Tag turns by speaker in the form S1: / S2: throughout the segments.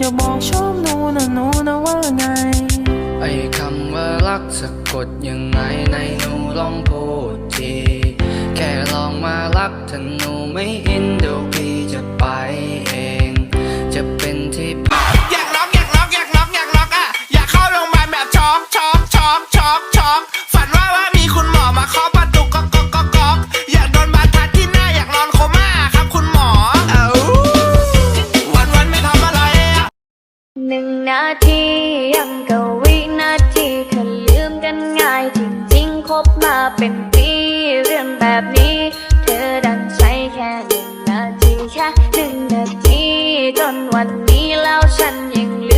S1: จะบอกชอบหนูนะหนูนะว่าไง
S2: ไอ้คำว่ารักสะกดยังไงในหนูลองพูดทีแค่ลองมารักถ้าหนูไม่อินเดี๋ยวพี่จะไปเอง จะเป็นที่
S3: เป็น
S4: ปีเรื่องแบบนี้ เธอดันใช้แค่หนึ่งนาทีแค่หนึ่งนาทีจนวันนี้แล้วฉันยังลื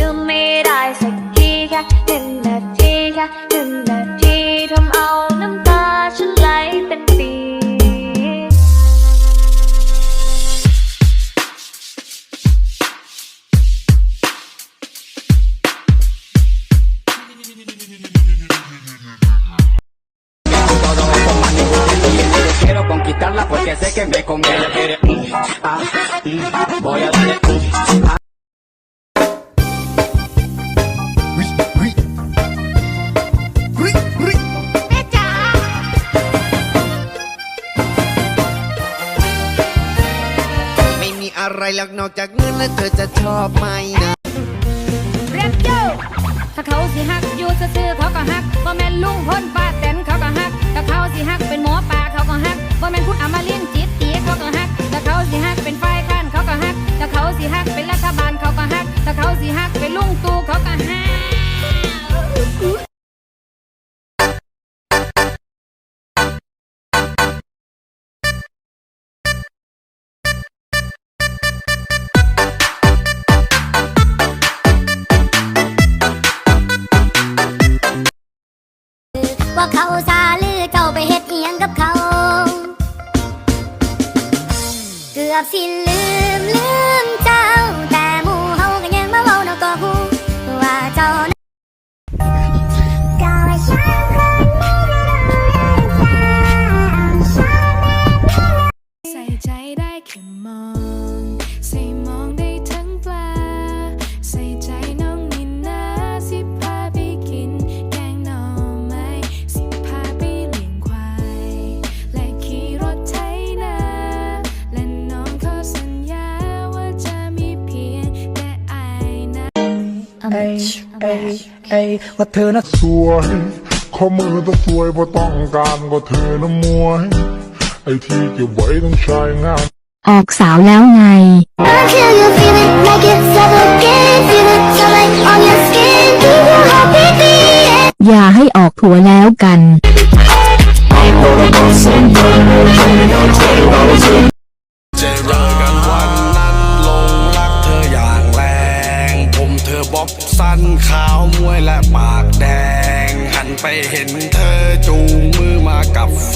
S5: conquistarla porque sé que me conviene. Ah, voy a darle. ah.
S3: ไม่มีอะไรหรอกนอกจากเงินและเธอจะชอบไหมนะ
S6: เรียบโยถ้าเขาสิหักอยู่ซื่อๆเขาก็หัก หากเป็นลุงตู่เขาก็หัก
S4: ว่าเขาซาลือเจ้าไปเฮ็ดเอียงกับเขา เกือบสิลืมลืม เอ้
S7: ยเอ้ย
S8: เอ้ยว่าเธอนะ
S9: สวยข้อมือต้องสวยเพราะต้องการก็เธอนะมวย ไอ้ที่เก็บไว้ต้องใช้งาน
S10: ออกสาวแล้วไง
S4: I feel you feeling like it's suffocating Feel it so like on your skin Keep your heart beating
S10: อย่าให้ออกผัวแล้วกัน
S3: คันขาวมวยและปากแดง หันไปเห็นเธอจูงมือมากับแฟ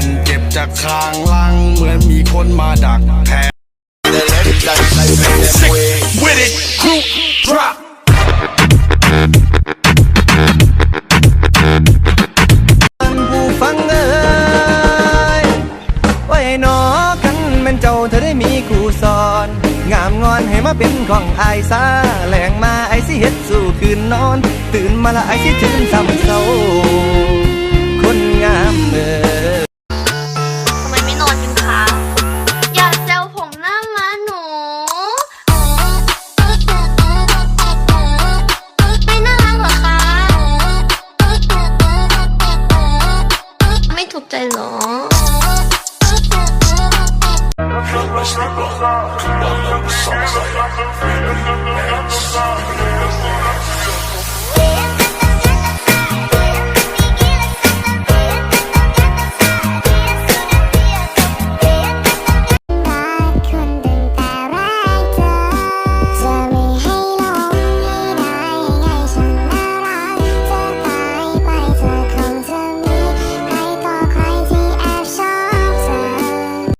S3: น เจ็บจากข้างลังเหมือนมีคนมาดักแทน Sick with it, crew drop.
S8: ผู้ฟังเอ้ยว่าไอ้หนอ กันไมีครูสอนงามงอนให้มาเป็นของอายซาแหลงมาไอสิเฮ็ดสู่คืนนอน ตื่นมาละไอสิถึงซ้ำเศร้าคนงามเอ้ย
S4: ทำไมไม่นอนกินข้าวอยากเจลผมหน้ามาหนู ไม่น่ารักเหรอคะ ไม่ถูกใจเหรอ